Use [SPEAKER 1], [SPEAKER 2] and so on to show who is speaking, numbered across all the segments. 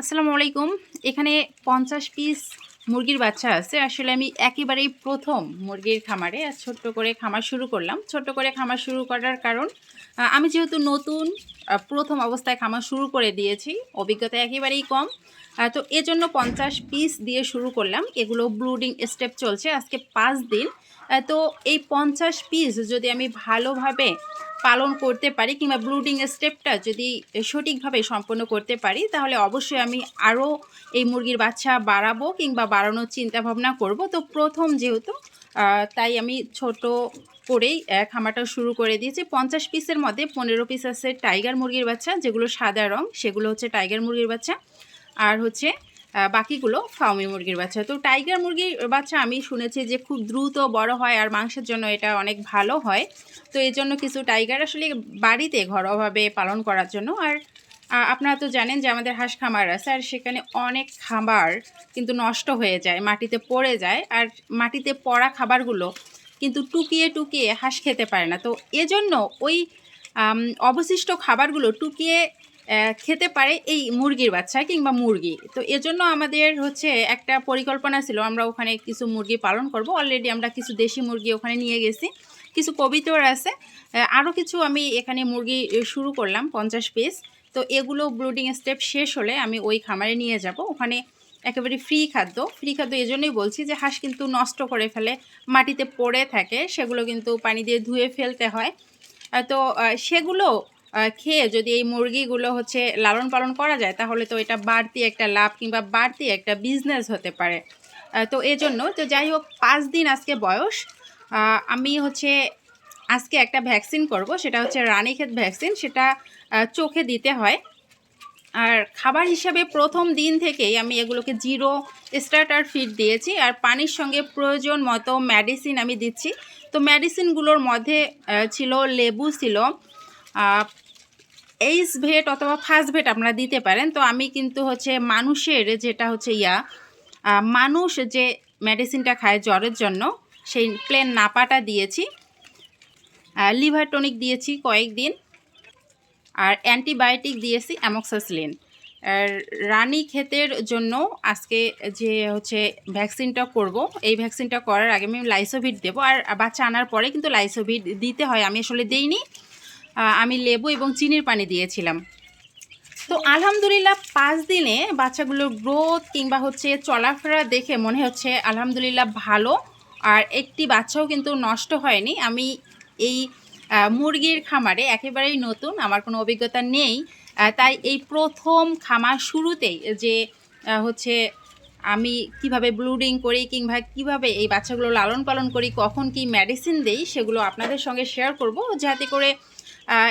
[SPEAKER 1] আসসালামু আলাইকুম। এখানে পঞ্চাশ পিস মুরগির বাচ্চা আছে। আসলে আমি একেবারেই প্রথম মুরগির খামারে আর ছোট্ট করে খামার শুরু করলাম। ছোট্ট করে খামার শুরু করার কারণ আমি যেহেতু নতুন প্রথম অবস্থায় খামার শুরু করে দিয়েছি, অভিজ্ঞতা একেবারেই কম। তো এজন্য পঞ্চাশ পিস দিয়ে শুরু করলাম। এগুলো ব্লুডিং স্টেপ চলছে আজকে পাঁচ দিন। তো এই পঞ্চাশ পিস যদি আমি ভালোভাবে পালন করতে পারি কিংবা ব্লুডিং স্টেপটা যদি সঠিকভাবে সম্পন্ন করতে পারি, তাহলে অবশ্যই আমি আরও এই মুরগির বাচ্চা বাড়াবো কিংবা বাড়ানোর চিন্তা ভাবনা করব। তো প্রথম যেহেতু তাই আমি ছোট করেই খামারটা শুরু করে দিয়েছি। পঞ্চাশ পিসের মধ্যে পনেরো পিস আছে টাইগার মুরগির বাচ্চা, যেগুলো সাদা রং, সেগুলো হচ্ছে টাইগার মুরগির বাচ্চা। আর হচ্ছে বাকিগুলো ফাউমি মুরগির বাচ্চা। তো টাইগার মুরগির বাচ্চা আমি শুনেছি যে খুব দ্রুত বড় হয় আর মাংসের জন্য এটা অনেক ভালো হয়। তো এই জন্য কিছু টাইগার আসলে বাড়িতে ঘরোয়াভাবে পালন করার জন্য। আর আপনারা তো জানেন যে আমাদের হাঁস খামার আছে আর সেখানে অনেক খাবার কিন্তু নষ্ট হয়ে যায়, মাটিতে পড়ে যায়। আর মাটিতে পড়া খাবারগুলো কিন্তু টুকিয়ে টুকিয়ে হাঁস খেতে পারে না। তো এজন্য ওই অবশিষ্ট খাবারগুলো টুকিয়ে খেতে পারে এই মুরগির বাচ্চা কিংবা মুরগি। তো এজন্য আমাদের হচ্ছে একটা পরিকল্পনা ছিল, আমরা ওখানে কিছু মুরগি পালন করব। অলরেডি আমরা কিছু দেশি মুরগি ওখানে নিয়ে গেছি। কিছু কবিতর আছে। আরও কিছু আমি এখানে মুরগি শুরু করলাম, পঞ্চাশ পিস তো এগুলো ব্রুডিং স্টেপ শেষ হলে আমি ওই খামারে নিয়ে যাব। ওখানে একেবারে ফ্রি খাদ্য। ফ্রি খাদ্য এজন্যই বলছি যে হাঁস কিন্তু নষ্ট করে ফেলে, মাটিতে পড়ে থাকে, সেগুলো কিন্তু পানি দিয়ে ধুয়ে ফেলতে হয়। তো সেগুলো খেয়ে যদি এই মুরগিগুলো হচ্ছে লালন পালন করা যায়, তাহলে তো এটা বাড়তি একটা লাভ কিংবা বাড়তি একটা বিজনেস হতে পারে। তো এজন্য তো যাই হোক, পাঁচ দিন আজকে বয়স। আমি হচ্ছে আজকে একটা ভ্যাকসিন করব, সেটা হচ্ছে রানীক্ষেত ভ্যাকসিন সেটা চোখে দিতে হয়। আর খাবার হিসাবে প্রথম দিন থেকেই আমি এগুলোকে জিরো স্টার্টার ফিড দিয়েছি, আর পানির সঙ্গে প্রয়োজন মতো মেডিসিন আমি দিচ্ছি। তো মেডিসিনগুলোর মধ্যে ছিল লেবু ছিল এইস ভেট অথবা ফার্স্ট ভেট আপনারা দিতে পারেন। তো আমি কিন্তু হচ্ছে মানুষের যেটা হচ্ছে ইয়া মানুষ যে মেডিসিনটা খায় জ্বরের জন্য, সেই প্লেন নাপাটা দিয়েছি। লিভার টনিক দিয়েছি কয়েকদিন। আর অ্যান্টিবায়োটিক দিয়েছি অ্যামক্সাসলিন রানী ক্ষেতের জন্য আজকে যে হচ্ছে ভ্যাকসিনটা করব, এই ভ্যাকসিনটা করার আগে আমি লাইসোভিট দেবো। আর বাচ্চা আনার পরে কিন্তু লাইসোভিট দিতে হয়। আমি আসলে দেইনি। আমি লেবু এবং চিনির পানি দিয়েছিলাম। তো আলহামদুলিল্লাহ পাঁচ দিনে বাচ্চাগুলোর গ্রোথ কিংবা হচ্ছে চলাফেরা দেখে মনে হচ্ছে আলহামদুলিল্লাহ ভালো। আর একটি বাচ্চাও কিন্তু নষ্ট হয়নি। আমি এই মুরগির খামারে একেবারেই নতুন, আমার কোনো অভিজ্ঞতা নেই। তাই এই প্রথম খামার শুরুতেই যে হচ্ছে আমি কীভাবে ব্লুডিং করি কিংবা কীভাবে এই বাচ্চাগুলো লালন পালন করি, কখন কি মেডিসিন দেই, সেগুলো আপনাদের সঙ্গে শেয়ার করব। যাতে করে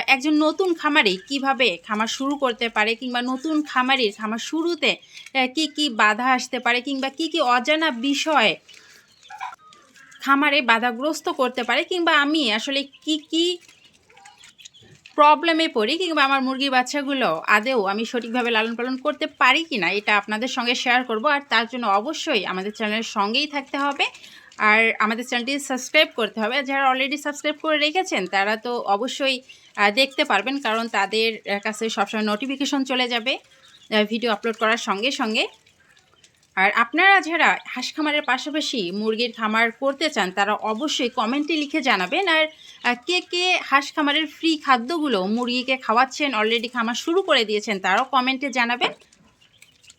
[SPEAKER 1] একজন নতুন খামারি কীভাবে খামার শুরু করতে পারে কিংবা নতুন খামারির খামার শুরুতে কি কি বাধা আসতে পারে কিংবা কি কি অজানা বিষয় খামারে বাধাগ্রস্ত করতে পারে কিংবা আমি আসলে কি কি প্রবলেমে পড়ি কিংবা আমার মুরগির বাচ্চাগুলো আদেও আমি সঠিকভাবে লালন পালন করতে পারি কি না এটা আপনাদের সঙ্গে শেয়ার করব। আর তার জন্য অবশ্যই আমাদের চ্যানেলের সঙ্গেই থাকতে হবে। আর আমাদের চ্যানেলটি সাবস্ক্রাইব করতে হবে। যারা অলরেডি সাবস্ক্রাইব করে রেখেছেন, তারা তো অবশ্যই দেখতে পারবেন, কারণ তাদের কাছে সবসময় নোটিফিকেশন চলে যাবে ভিডিও আপলোড করার সঙ্গে সঙ্গে। আর আপনারা যারা হাঁস খামারের পাশাপাশি মুরগির খামার করতে চান, তারা অবশ্যই কমেন্টে লিখে জানাবেন, আর কে কে হাঁস খামারের ফ্রি খাদ্যগুলো মুরগিকে খাওয়াচ্ছেন অলরেডি খামার শুরু করে দিয়েছেন, তারাও কমেন্টে জানাবেন।